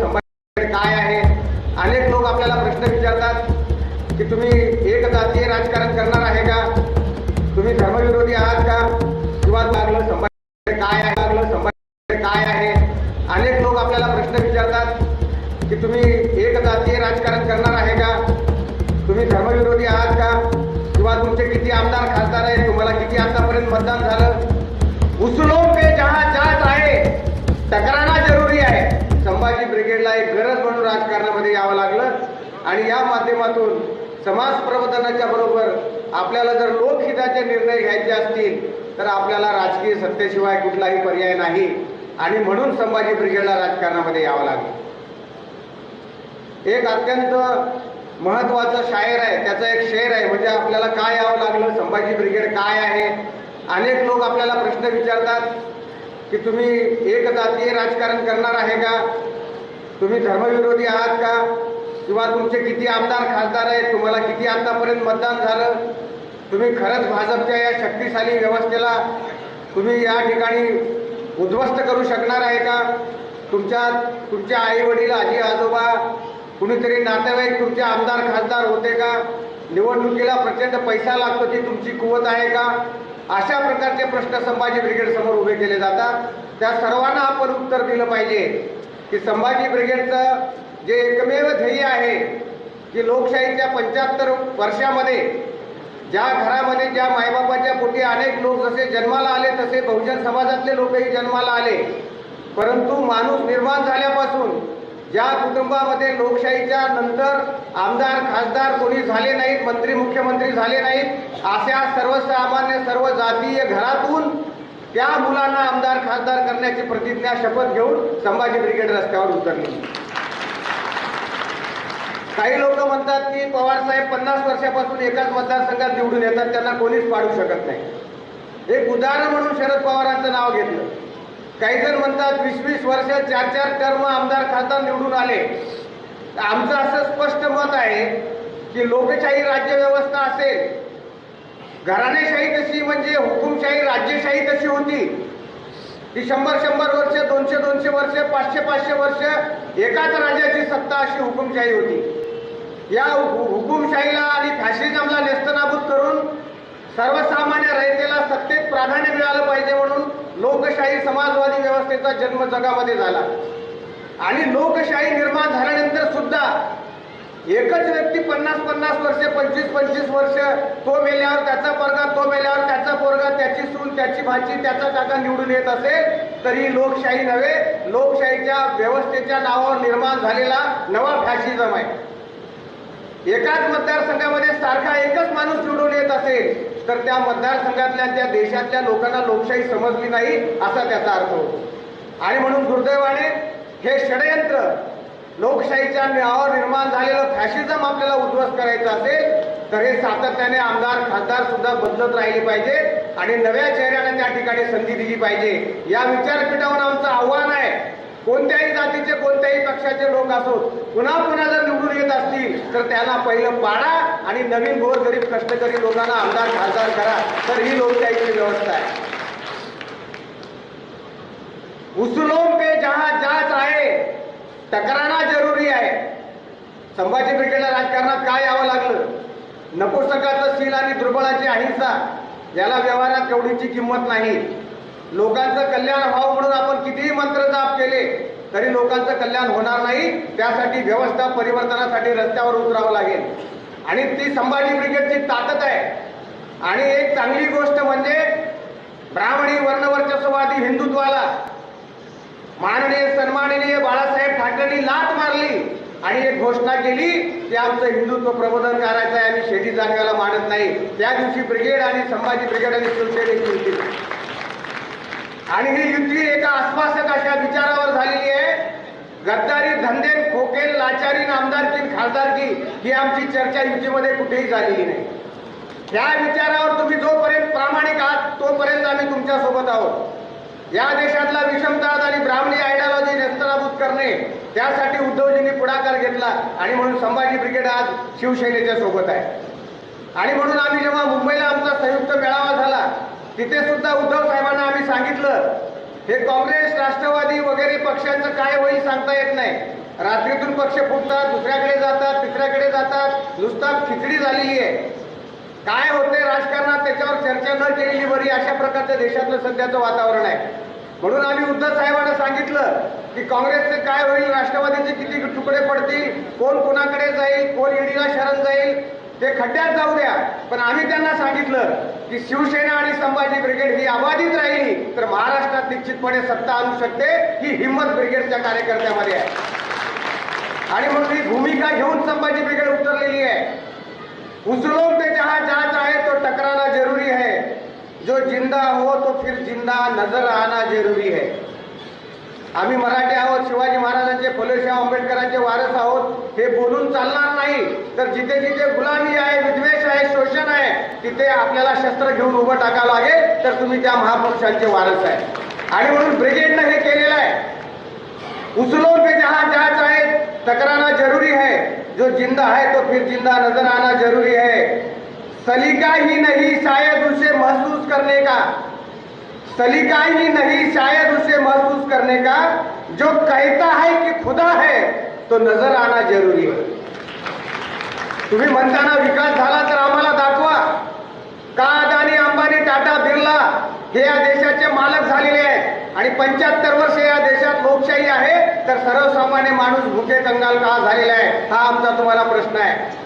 संभाजी काय आहे? अनेक लोक आपल्याला प्रश्न विचारतात की तुम्ही एक जातीय राजकारण करणार आहे का? तुम्ही धर्मविरोधी आहात का? किंवा लागलं संभाजी काय आहे? लागलं संभाजी काय आहे? अनेक लोक आपल्याला प्रश्न विचारतात की तुम्ही एक जातीय राजकारण करणार आहे का? तुम्ही धर्मविरोधी आहात का? किंवा तुमचे किती आमदार खासदार आहेत? तुम्हाला किती आतापर्यंत मतदान झालं? ब्रिगेडला एक गरज म्हणून राजकारणामध्ये यावं लागलं. आणि या माध्यमातून समाज प्रबोधनाच्या बरोबर आपल्याला जर लोकहिताचे निर्णय घ्यायचे असतील तर आपल्याला राजकीय सत्तेशिवाय कुठलाही पर्याय नाही. आणि म्हणून संभाजी ब्रिगेडला राजकारणामध्ये यावं लागलं. एक अत्यंत महत्वाचं शायर आहे त्याचा एक शेर आहे म्हणजे आपल्याला काय यावं लागलं? संभाजी ब्रिगेड काय आहे? अनेक लोक आपल्याला प्रश्न विचारतात की तुम्ही एक जातीय राजकारण करणार आहे का? तुम्ही धर्मविरोधी आहात का? किंवा तुमचे किती आमदार खासदार आहेत? तुम्हाला किती आतापर्यंत मतदान झालं? तुम्ही खरंच भाजपच्या या शक्तिशाली व्यवस्थेला तुम्ही या ठिकाणी उद्ध्वस्त करू शकणार आहे का? तुमच्या तुमच्या आई वडील आजी आजोबा कुणीतरी नातेवाईक तुमचे आमदार खासदार होते का? निवडणुकीला प्रचंड पैसा लागतो ती तुमची कुवत आहे का? अशा प्रकारचे प्रश्न संभाजी ब्रिगेड समोर उभे केले जातात. त्या सर्वांना आपण उत्तर दिलं पाहिजे. की संभाजी ब्रिगेडचं जे एकमेव ध्येय आहे की लोकशाहीच्या पंच्याहत्तर वर्षामध्ये ज्या घरामध्ये ज्या मायबापाच्या पोटी अनेक लोक जसे जन्माला आले तसे बहुजन समाजातले लोकही जन्माला आले. परंतु माणूस निर्माण झाल्यापासून ज्या कुटुंबामध्ये लोकशाहीच्या नंतर आमदार खासदार कोणी झाले नाहीत मंत्री मुख्यमंत्री झाले नाहीत अशा सर्वसामान्य सर्व जातीय घरातून त्या मुलांना आमदार खासदार करण्याची प्रतिज्ञा शपथ घेऊन संभाजी ब्रिगेड रस्त्यावर उतरली. काही लोक म्हणतात की पवार साहेब पन्नास वर्षापासून एकाच मतदारसंघात निवडून येतात त्यांना कोणीच पाडू शकत नाही. एक उदाहरण म्हणून शरद पवारांचं नाव घेतलं. काही जण म्हणतात वीस वीस वर्ष चार चार टर्म आमदार खासदार निवडून आले. आमचं असं स्पष्ट मत आहे की लोकशाही राज्यव्यवस्था असेल घराणेशाही तशी म्हणजे हुकुमशाही राज्यशाही तशी होती. ती शंभर शंभर वर्ष दोनशे दोनशे वर्ष पाचशे पाचशे वर्ष एकाच राजाची सत्ता अशी हुकुमशाही होती. या हुकुमशाहीला आणि फॅशिझमला नेस्तनाबूत करून सर्वसामान्य रयतेला सत्तेत प्राधान्य मिळालं पाहिजे म्हणून लोकशाही समाजवादी व्यवस्थेचा जन्म जगामध्ये झाला. आणि लोकशाही निर्माण झाल्यानंतर सुद्धा एकच व्यक्ती पन्नास पन्नास वर्ष पंचवीस पंचवीस वर्ष तो मेल्यावर त्याचा पोरगा तो मेल्यावर त्याचा पोरगा त्याची सून त्याची भाची त्याचा काका निवडून येत असेल तर ही लोकशाही नव्हे. लोकशाहीच्या व्यवस्थेच्या नावावर निर्माण झालेला नवा फॅशिझम आहे. एकाच मतदारसंघामध्ये सारखा एकच माणूस निवडून येत असेल तर त्या मतदारसंघातल्या त्या देशातल्या लोकांना लोकशाही समजली नाही असा त्याचा अर्थ होतो. आणि म्हणून दुर्दैवाने हे षडयंत्र लोकशाहीच्या नावावर निर्माण झालेलं फॅशिझम आपल्याला उद्ध्वस्त करायचं असेल तर हे सातत्याने आमदार खासदार सुद्धा बदलत राहिले पाहिजे आणि नव्या चेहऱ्याने त्या ठिकाणी संधी दिली पाहिजे. या विचारपीठावर आमचं आव्हान आहे कोणत्याही जातीचे कोणत्याही पक्षाचे लोक असोत पुन्हा पुन्हा जर निवडून येत असतील तर त्यांना पहिलं पाडा आणि नवीन गोरगरीब कष्टकरी लोकांना आमदार खासदार करा. तर ही लोकशाहीची व्यवस्था आहे. उसलोम पे जहा जाच आहे तक्रारणा जरुरी आहे. संभाजी ब्रिगेडला राजकारणात काय यावं लागलं? नपुसकाचं सील आणि दुर्बळाची अहिंसा. याला व्यवहारात तेवढीची किंमत नाही. लोकांचं कल्याण व्हावं म्हणून आपण कितीही मंत्र जाप केले तरी लोकांचं कल्याण होणार नाही. त्यासाठी व्यवस्था परिवर्तनासाठी रस्त्यावर उतरावं लागेल. आणि ती संभाजी ब्रिगेडची ताकद आहे. आणि एक चांगली गोष्ट म्हणजे ब्राह्मणी वर्णवर्चस्ववादी हिंदुत्वाला माननीय सन्माननीय बाळासाहेब ठाकरेंनी लात मारली आणि एक घोषणा केली की आमचं हिंदुत्व प्रबोधन करायचं आहे आम्ही शेती जाणव्याला मानत नाही. त्या दिवशी ब्रिगेड आणि संभाजी ब्रिगेड आणि शिवसेनेची युती. आणि ही युती एका आश्वासक अशा विचारावर झालेली आहे गद्दारी धंदे खोकेल लाचारी आमदारकी खासदारकी ही आमची चर्चा युतीमध्ये कुठेही झालेली नाही. त्या विचारावर तुम्ही जोपर्यंत प्रामाणिक आहात तोपर्यंत आम्ही तुमच्यासोबत आहोत. या देशातला विषमतावाद आणि ब्राह्मणी आयडियॉलॉजी नेस्तनाबूत करणे त्यासाठी उद्धवजींनी पुढाकार घेतला आणि म्हणून संभाजी ब्रिगेड आज शिवसेनेच्या सोबत आहे. आणि म्हणून आम्ही जेव्हा मुंबईला आमचा संयुक्त मेळावा झाला तिथे सुद्धा उद्धव साहेबांना आम्ही सांगितलं हे काँग्रेस राष्ट्रवादी वगैरे पक्षांचं काय होईल सांगता येत नाही. रात्रीतून पक्ष फुटतात दुसऱ्याकडे जातात तिसऱ्याकडे जातात नुसता खिचडी झालेली आहे. काय होते राजकारणात त्याच्यावर चर्चा न केलेली बरी अशा प्रकारचं देशातलं सध्याचं वातावरण आहे. म्हणून आम्ही उद्धव साहेबांना सांगितलं की काँग्रेसचे काय होईल राष्ट्रवादीचे किती तुकडे पडतील कोण कोणाकडे जाईल कोण ईडीला शरण जाईल ते खड्ड्यात जाऊ द्या. पण आम्ही त्यांना सांगितलं की शिवसेना आणि संभाजी ब्रिगेड ही अबाधित राहिली तर महाराष्ट्रात निश्चितपणे सत्ता आणू शकते ही हिंमत ब्रिगेडच्या कार्यकर्त्यामध्ये आहे. आणि मग ही भूमिका घेऊन संभाजी ब्रिगेड उतरलेली आहे. उचलून ते जहा जहाज आहे तो टकराना जरुरी है जो जिंदा हो तो फिर जिंदा नजर आना जरूरी है। आम्ही मराठी आहोत शिवाजी महाराजांचे फुलेशाह आंबेडकरांचे वारस आहोत हे बोलून चालणार नाही. तर जिथे जिथे गुलामी आहे विद्वेष आहे शोषण आहे तिथे आपल्याला शस्त्र घेऊन उभं टाकावं लागेल तर तुम्ही त्या महापुरुषांचे वारस आहे. आणि म्हणून ब्रिगेडनं हे केलेलं आहे. उचलून पे जहां जाच आहे टकराना जरुरी है. जो जिंदा है तो फिर जिंदा नजर आना जरुरी है. सलीका ही नहीं शायद उसे महसूस करने का। सलीका ही नहीं शायद उसे महसूस करने का। जो कहता है कि खुदा है तो नजर आना जरूरी है। तुम्ही म्हणताना विकास झाला तर आम्हाला दाखवा। का अदानी अंबानी टाटा बिर्ला हे या देशाचे मालक झालेले आहेत. आणि पंच्याहत्तर वर्ष या देशात लोकशाही आहे तर सर्वसामान्य माणूस भुके कंगाल का झालेला आहे? हा आमचा तुम्हाला प्रश्न आहे.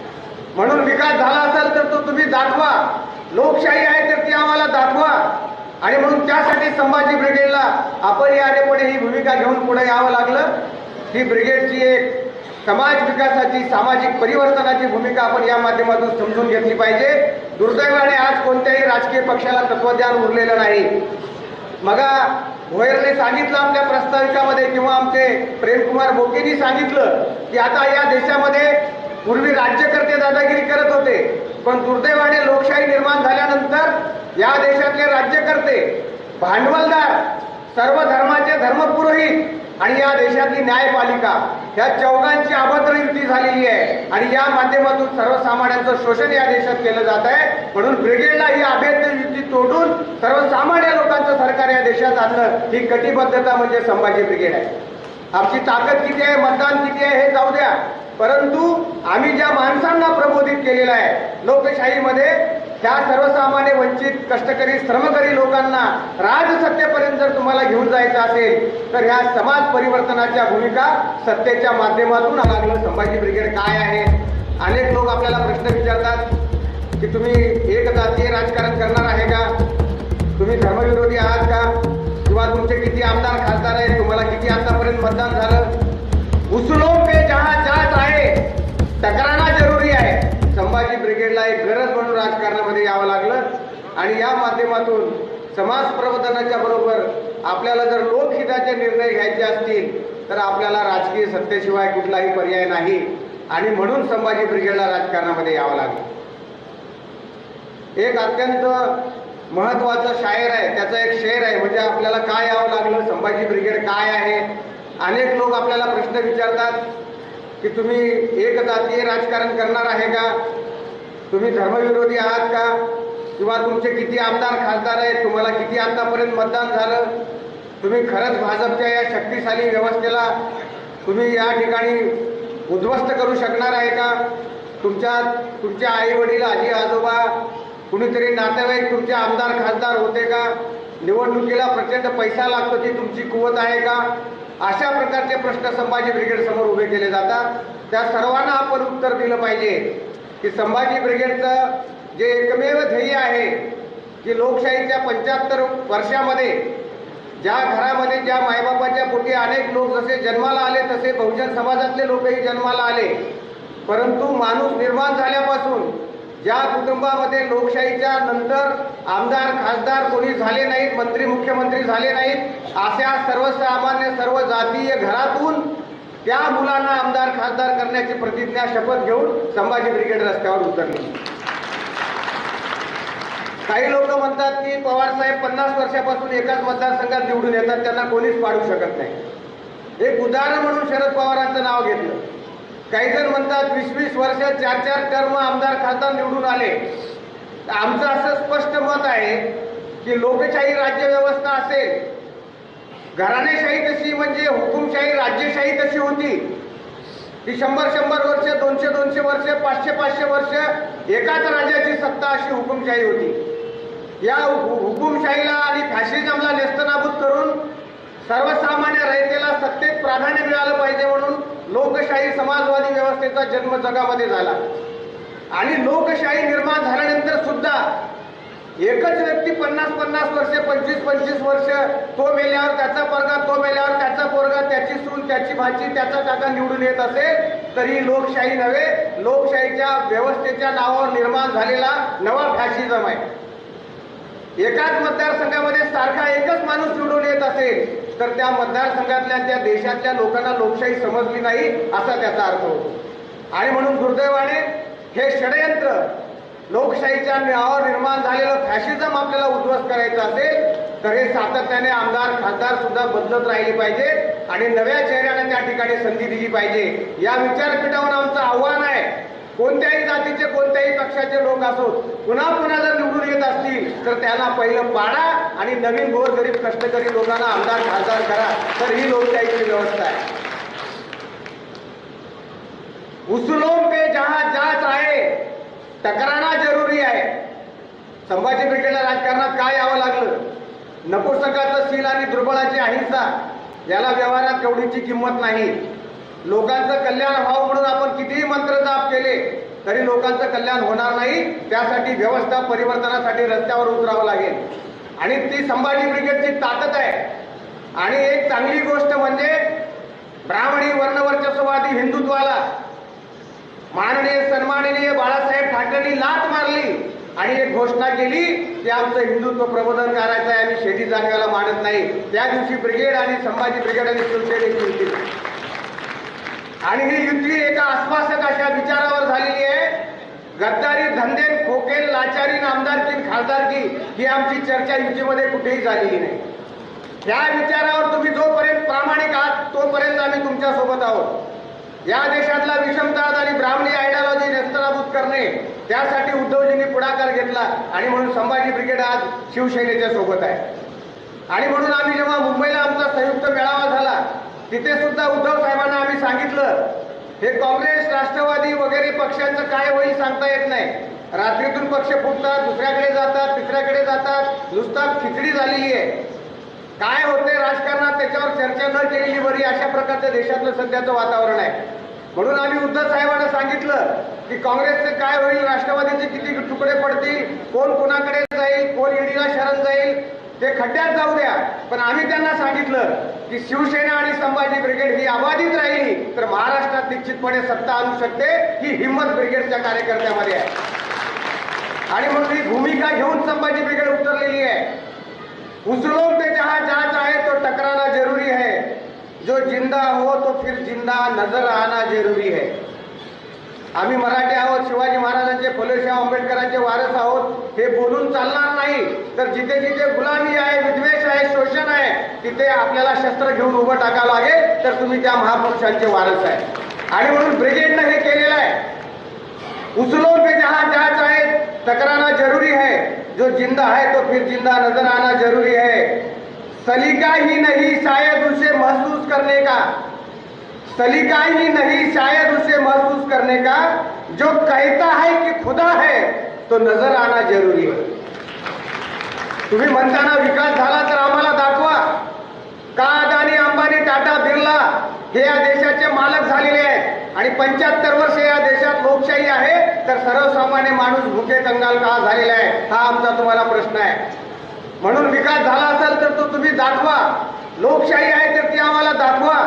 म्हणून विकास झाला असेल तर तो तुम्ही दाखवा. लोकशाही आहे तर ती आम्हाला दाखवा. आणि म्हणून त्यासाठी संभाजी ब्रिगेडला अपरिहार्यपणे ही भूमिका घेऊन पुढे यावं लागलं. ही ब्रिगेडची एक समाज विकासाची सामाजिक परिवर्तनाची भूमिका आपण या माध्यमातून समजून घेतली पाहिजे. दुर्दैवाने आज कोणत्याही राजकीय पक्षाला तत्वज्ञान उरलेलं नाही. मगा भोयरने सांगितलं आपल्या प्रस्ताविकामध्ये किंवा आमचे प्रेमकुमार बोकेनी सांगितलं की आता या देशामध्ये पूर्वी राज्यकर्ते दादागिरी करत होते पण दुर्दैवाने लोकशाही निर्माण झाल्यानंतर या देशातले राज्यकर्ते भांडवलदार सर्व धर्माचे धर्मपुरोहित आणि या देशातली न्यायपालिका ह्या चौघांची अभद्र युती झालेली आहे. आणि या माध्यमातून सर्वसामान्यांचं शोषण या देशात केलं जात आहे. म्हणून ब्रिगेडला ही अभेद्य युती तोडून सर्वसामान्य लोकांचं सरकार या देशात आणलं ही कटिबद्धता म्हणजे संभाजी ब्रिगेड आहे. आमची ताकद किती आहे मतदान किती आहे हे जाऊ द्या. परंतु आम्ही ज्या माणसांना प्रबोधित केलेलं आहे लोकशाहीमध्ये त्या सर्वसामान्य वंचित कष्टकरी श्रमकरी लोकांना राजसत्तेपर्यंत जर तुम्हाला घेऊन जायचं असेल तर ह्या समाज परिवर्तनाच्या भूमिका सत्तेच्या माध्यमातून लागलं संभाजी ब्रिगेड काय आहे? अनेक लोक आपल्याला प्रश्न विचारतात की तुम्ही एक जातीय राजकारण करणार आहे का? तुम्ही धर्मविरोधी आहात का? किंवा तुमचे किती आमदार खासदार आहेत? तुम्हाला किती आतापर्यंत मतदान झालं? टकराना जरुरी आहे. संभाजी ब्रिगेडला एक गरज म्हणून राजकारणामध्ये यावं लागलं. आणि या माध्यमातून समाज प्रबोधनाच्या बरोबर आपल्याला जर लोकहिताचे निर्णय घ्यायचे असतील तर आपल्याला राजकीय सत्तेशिवाय कुठलाही पर्याय नाही. आणि म्हणून संभाजी ब्रिगेडला राजकारणामध्ये यावं लागलं. एक अत्यंत महत्वाचं शायर आहे. त्याचा एक शेर आहे. म्हणजे आपल्याला काय यावं लागलं? संभाजी ब्रिगेड काय आहे? अनेक लोक आपल्याला प्रश्न विचारतात. की तुम्ही एक जातीय राजकारण करणार आहे का? तुम्ही धर्मविरोधी आहात का? किंवा तुमचे किती आमदार खासदार आहेत? तुम्हाला किती आतापर्यंत मतदान झालं? तुम्ही खरंच भाजपच्या या शक्तिशाली व्यवस्थेला तुम्ही या ठिकाणी उद्ध्वस्त करू शकणार आहे का? तुमच्या तुमचे आई वडील आजी आजोबा कुणीतरी नातेवाईक तुमचे आमदार खासदार होते का? निवडणुकीला प्रचंड पैसा लागतो ती तुमची कुवत आहे का? अशा प्रकारचे प्रश्न संभाजी ब्रिगेड समोर उभे केले जातात. त्या सर्वांना आपण उत्तर दिलं पाहिजे की संभाजी ब्रिगेडचं जे एकमेव ध्येय आहे की लोकशाहीच्या पंच्याहत्तर वर्षामध्ये ज्या घरामध्ये ज्या मायबापाच्या पोटी अनेक लोक जसे जन्माला आले तसे बहुजन समाजातले लोकही जन्माला आले. परंतु माणूस निर्माण झाल्यापासून ज्या कुटुंबामध्ये लोकशाहीच्या नंतर आमदार खासदार कोणी झाले नाहीत मंत्री मुख्यमंत्री झाले नाहीत अशा सर्वसामान्य सर्व जातीय घरातून त्या मुलांना आमदार खासदार करण्याची प्रतिज्ञा शपथ घेऊन संभाजी ब्रिगेड रस्त्यावर उतरली. काही लोक म्हणतात की पवार साहेब पन्नास वर्षापासून एकाच मतदारसंघात निवडून येतात त्यांना कोणीच पाडू शकत नाही. एक उदाहरण म्हणून शरद पवारांचं नाव घेतलं. काही जण म्हणतात वीस वीस वर्ष चार चार टर्म आमदार खासदार निवडून आले. तर आमचं असं स्पष्ट मत आहे की लोकशाही राज्यव्यवस्था असेल. घराणेशाही कशी म्हणजे हुकुमशाही राज्यशाही कशी होती. ती शंभर शंभर वर्ष दोनशे दोनशे वर्ष पाचशे पाचशे वर्ष एकाच राजाची सत्ता अशी हुकुमशाही होती. या हु- हुकुमशाहीला आणि फॅशिझमला नेस्तनाबूत करून सर्वसामान्य रयतेला सत्तेत प्राधान्य मिळालं पाहिजे म्हणून लोकशाही समाजवादी व्यवस्थेचा जन्म जगामध्ये झाला. आणि लोकशाही निर्माण झाल्यानंतर सुद्धा एकच व्यक्ती पन्नास पन्नास वर्ष पंचवीस पंचवीस वर्ष तो मेल्यावर त्याचा पोरगा तो मेल्यावर त्याचा पोरगा त्याची सून त्याची भाची त्याचा काका निवडून येत असेल तरी लोकशाही नव्हे लोकशाहीच्या व्यवस्थेच्या नावावर निर्माण झालेला नवा फॅशिझम आहे. एकाच मतदारसंघामध्ये सारखा एकच माणूस निवडून येत असेल तर त्या मतदारसंघातल्या त्या देशातल्या लोकांना लोकशाही समजली नाही असा त्याचा अर्थ होतो. आणि म्हणून दुर्दैवाने हे षडयंत्र लोकशाहीच्या नावावर निर्माण झालेलं फॅशिझम आपल्याला उद्ध्वस्त करायचं असेल तर हे सातत्याने आमदार खासदार सुद्धा बदलत राहिले पाहिजे आणि नव्या चेहऱ्याने त्या ठिकाणी संधी दिली पाहिजे. या विचारपीठावर आमचं आव्हान आहे कोणत्याही जातीचे कोणत्याही पक्षाचे लोक असोत पुन्हा पुन्हा जर निवडून येत असतील तर त्यांना पहिलं पाडा आणि नवीन गोरगरीब कष्टकरी लोकांना आमदार खासदार करा. तर ही लोकशाहीची व्यवस्था आहे. उसूलों पे जहां जाच आहे टकराना जरुरी आहे. संभाजी ब्रिगेडला राजकारणात काय यावं लागलं? नपुसकाचं सील आणि दुर्बळाची अहिंसा याला व्यवहारात केवढीची किंमत नाही. लोकांचं कल्याण व्हावं म्हणून आपण कितीही मंत्र जाप केले तरी लोकांचं कल्याण होणार नाही. त्यासाठी व्यवस्था परिवर्तनासाठी रस्त्यावर उतरावं लागेल. आणि ती संभाजी ब्रिगेडची ताकद आहे. आणि एक चांगली गोष्ट म्हणजे ब्राह्मणी वर्णवर्चस्ववादी हिंदुत्वाला माननीय सन्माननीय बाळासाहेब ठाकरेंनी लात मारली आणि एक घोषणा केली की आमचं हिंदुत्व प्रबोधन करायचं आहे. आम्ही शेती जाणवायला मानत नाही. त्या दिवशी ब्रिगेड आणि संभाजी ब्रिगेड आणि शिवसेनेची आणि ही युती एका आश्वासक अशा विचारावर झालेली आहे. गद्दारी धंदे खोकेल लाचारी आमदारकी खासदारकी ही आमची चर्चा युतीमध्ये कुठेही झालेली नाही. त्या विचारावर तुम्ही जोपर्यंत प्रामाणिक आहात तोपर्यंत आम्ही तुमच्यासोबत आहोत. या देशातला विषमतावाद आणि ब्राह्मणी आयडियॉलॉजी नेस्तनाबूत करणे त्यासाठी उद्धवजींनी पुढाकार घेतला आणि म्हणून संभाजी ब्रिगेड आज शिवसेनेच्या सोबत आहे. आणि म्हणून आम्ही जेव्हा मुंबईला आमचा संयुक्त मेळावा झाला तिथे सुद्धा उद्धव साहेबांना आम्ही सांगितलं हे काँग्रेस राष्ट्रवादी वगैरे पक्षांचं काय होईल सांगता येत नाही. रात्रीतून पक्ष फुटतात दुसऱ्याकडे जातात तिसऱ्याकडे जातात नुसता खिचडी झालेली आहे. काय होते राजकारणात त्याच्यावर चर्चा न केलेली बरी अशा प्रकारचं देशातलं सध्याचं वातावरण आहे. म्हणून आम्ही उद्धव साहेबांना सांगितलं की काँग्रेसचे काय होईल राष्ट्रवादीचे किती तुकडे पडतील कोण कोणाकडे जाईल कोण ईडीला शरण जाईल ते खड्ड्यात जाऊ द्या. पण आम्ही त्यांना सांगितलं की शिवसेना आणि संभाजी ब्रिगेड ही अबाधित राहिली तर महाराष्ट्रात निश्चितपणे सत्ता आणू शकते ही हिंमत ब्रिगेडच्या कार्यकर्त्यामध्ये आहे. आणि म्हणून ही भूमिका घेऊन संभाजी ब्रिगेड उतरलेली आहे. उसूलों पे जहां जांच आए तो टकराना जरूरी है जो जिंदा हो तो फिर जिंदा नजर आना जरूरी है आम्ही मराठी आहोत शिवाजी महाराजांचे फुलेशाह आंबेडकरांचे वारस आहोत. हे बोलून चालणार नाही. तर जिथे जिथे गुलामी आहे विद्वेष आहे शोषण आहे तिथे आपल्याला शस्त्र घेऊन उभं टाकावं लागेल. तर तुम्ही त्या महापुरुषांचे वारस आहे. आणि म्हणून ब्रिगेडनं हे केलेलं आहे. उचलून पे जहां जांच आहे टकराना जरूरी है. जो जिंदा है तो फिर जिंदा नजर आना जरूरी है. सलीका ही नहीं शायद उसे महसूस करने का. सलीका ही नहीं शायद उसे महसूस करने का जो कहता है कि खुदा है तो नजर आना जरूरी है। तुम्ही म्हणताना विकास झाला तर आम्हाला दाखवा। का अदानी अंबानी टाटा बिर्ला हे या देशाचे मालक झालेले आहेत आणि पंच्याहत्तर वर्ष या देशात लोकशाही आहे तर सर्वसामान्य माणूस भुके कंगाल का झालेला आहे हा आमचा तुम्हाला प्रश्न आहे. म्हणून विकास झाला असेल तर तो तुम्ही दाखवा. लोकशाही आहे तर ती आम्हाला दाखवा.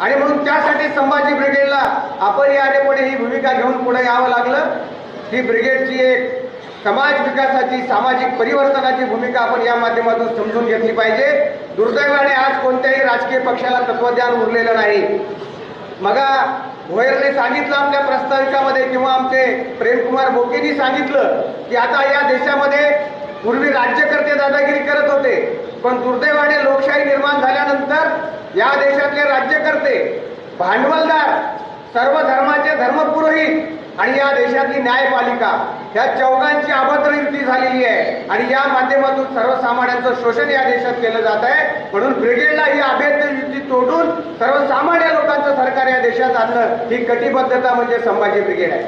आणि म्हणून त्यासाठी संभाजी ब्रिगेडला अपरिहार्यपणे ही भूमिका घेऊन पुढे यावं लागलं. ही ब्रिगेडची एक समाज विकासाची सामाजिक परिवर्तनाची भूमिका आपण या माध्यमातून समजून घेतली पाहिजे. दुर्दैवाने आज कोणत्याही राजकीय पक्षाला तत्वज्ञान उरलेलं नाही. मगा भोयरने सांगितलं आपल्या प्रस्ताविकामध्ये किंवा आमचे प्रेमकुमार बोकेनी सांगितलं की आता या देशामध्ये पूर्वी राज्यकर्ते दादागिरी करत होते. पण दुर्दैवाने लोकशाही निर्माण झाल्यानंतर या देशातले राज्यकर्ते भांडवलदार सर्व धर्माचे धर्मपुरोहित आणि या देशातली न्यायपालिका ह्या चौघांची अभद्र युती झालेली आहे. आणि या माध्यमातून सर्वसामान्यांचं शोषण या देशात केलं जात आहे. म्हणून ब्रिगेडला ही अभेद्य युती तोडून सर्वसामान्य लोकांचं सरकार या देशात आणलं ही कटिबद्धता म्हणजे संभाजी ब्रिगेड आहे.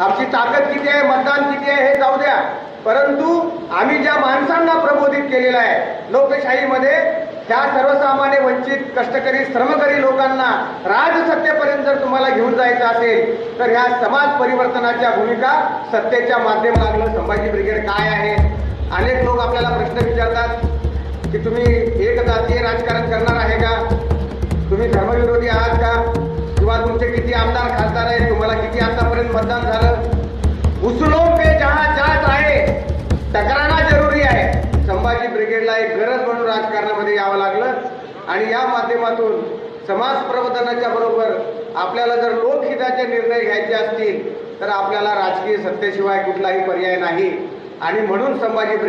आमची ताकद किती आहे? मतदान किती आहे? हे जाऊ द्या. परंतु आम्ही ज्या माणसांना प्रबोधित केलेलं आहे लोकशाहीमध्ये त्या सर्वसामान्य वंचित कष्टकरी श्रमकरी लोकांना राजसत्तेपर्यंत जर तुम्हाला घेऊन जायचं असेल तर ह्या समाज परिवर्तनाच्या भूमिका सत्तेच्या माध्यमातलं संभाजी ब्रिगेड काय आहे? अनेक लोक आपल्याला प्रश्न विचारतात की तुम्ही एक जातीय राजकारण करणार आहे का? तुम्ही धर्मविरोधी आहात का? किंवा तुमचे किती आमदार खासदार आहेत? तुम्हाला किती आतापर्यंत मतदान झालं? उचलो टकराना जरुरी आहे. संभाजी ब्रिगेडला एक गरज म्हणून राजकारणामध्ये यावं लागलं. आणि या माध्यमातून समाज प्रबोधनाच्या बरोबर आपल्याला जर लोकहिताचे निर्णय घ्यायचे असतील तर आपल्याला राजकीय सत्तेशिवाय कुठलाही पर्याय नाही. आणि म्हणून संभाजी